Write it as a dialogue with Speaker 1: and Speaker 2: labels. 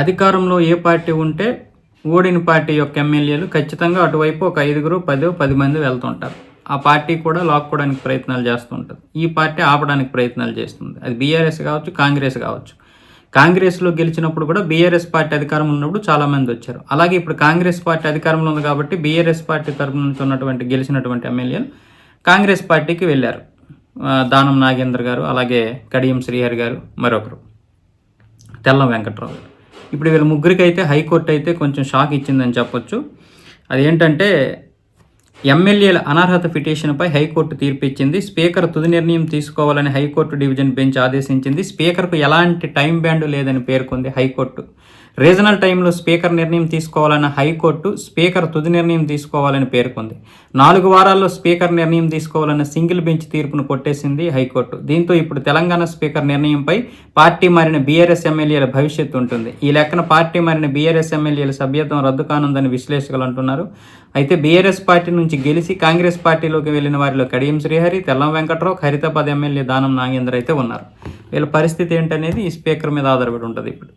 Speaker 1: అధికారంలో ఏ పార్టీ ఉంటే ఓడిన పార్టీ యొక్క ఎమ్మెల్యేలు ఖచ్చితంగా అటువైపు ఒక ఐదుగురు పదో పది మంది వెళ్తుంటారు. ఆ పార్టీ కూడా లాక్కోవడానికి ప్రయత్నాలు చేస్తుంటుంది. ఈ పార్టీ ఆపడానికి ప్రయత్నాలు చేస్తుంది. అది బీఆర్ఎస్ కావచ్చు కాంగ్రెస్ కావచ్చు. కాంగ్రెస్లో గెలిచినప్పుడు కూడా బీఆర్ఎస్ పార్టీ అధికారం ఉన్నప్పుడు చాలామంది వచ్చారు. అలాగే ఇప్పుడు కాంగ్రెస్ పార్టీ అధికారంలో ఉంది కాబట్టి బీఆర్ఎస్ పార్టీ తరపు నుంచి ఉన్నటువంటి గెలిచినటువంటి ఎమ్మెల్యేలు కాంగ్రెస్ పార్టీకి వెళ్ళారు. దానం నాగేంద్ర గారు అలాగే కడియం శ్రీహరి గారు మరొకరు. తెల్లం వెంకట్రావు. ఇప్పుడు వీళ్ళ ముగ్గురికి అయితే హైకోర్టు అయితే కొంచెం షాక్ ఇచ్చిందని చెప్పొచ్చు. అదేంటంటే ఎమ్మెల్యేల అనర్హత పిటిషన్పై హైకోర్టు తీర్పు ఇచ్చింది స్పీకర్ తుది నిర్ణయం తీసుకోవాలని హైకోర్టు డివిజన్ బెంచ్ ఆదేశించింది. స్పీకర్కు ఎలాంటి టైం బ్యాండ్ లేదని పేర్కొంది హైకోర్టు. రీజనల్ టైంలో స్పీకర్ నిర్ణయం తీసుకోవాలన్న హైకోర్టు స్పీకర్ తుది నిర్ణయం తీసుకోవాలని పేర్కొంది. నాలుగు వారాల్లో స్పీకర్ నిర్ణయం తీసుకోవాలన్న సింగిల్ బెంచ్ తీర్పును కొట్టేసింది హైకోర్టు. దీంతో ఇప్పుడు తెలంగాణ స్పీకర్ నిర్ణయంపై పార్టీ మారిన బీఆర్ఎస్ ఎమ్మెల్యేల భవిష్యత్తు ఉంటుంది. ఈ లెక్కన పార్టీ మారిన బీఆర్ఎస్ ఎమ్మెల్యేల సభ్యత్వం రద్దు కానుందని విశ్లేషకులు అంటున్నారు. అయితే బీఆర్ఎస్ పార్టీ నుంచి గెలిచి కాంగ్రెస్ పార్టీలోకి వెళ్ళిన వారిలో కడియం శ్రీహరి తెల్లం వెంకట్రావు హరితాబాద్ ఎమ్మెల్యే దానం నాగేంద్ర అయితే ఉన్నారు. వీళ్ళ పరిస్థితి ఏంటనేది ఈ స్పీకర్ మీద ఆధారపడి ఉంటుంది ఇప్పుడు.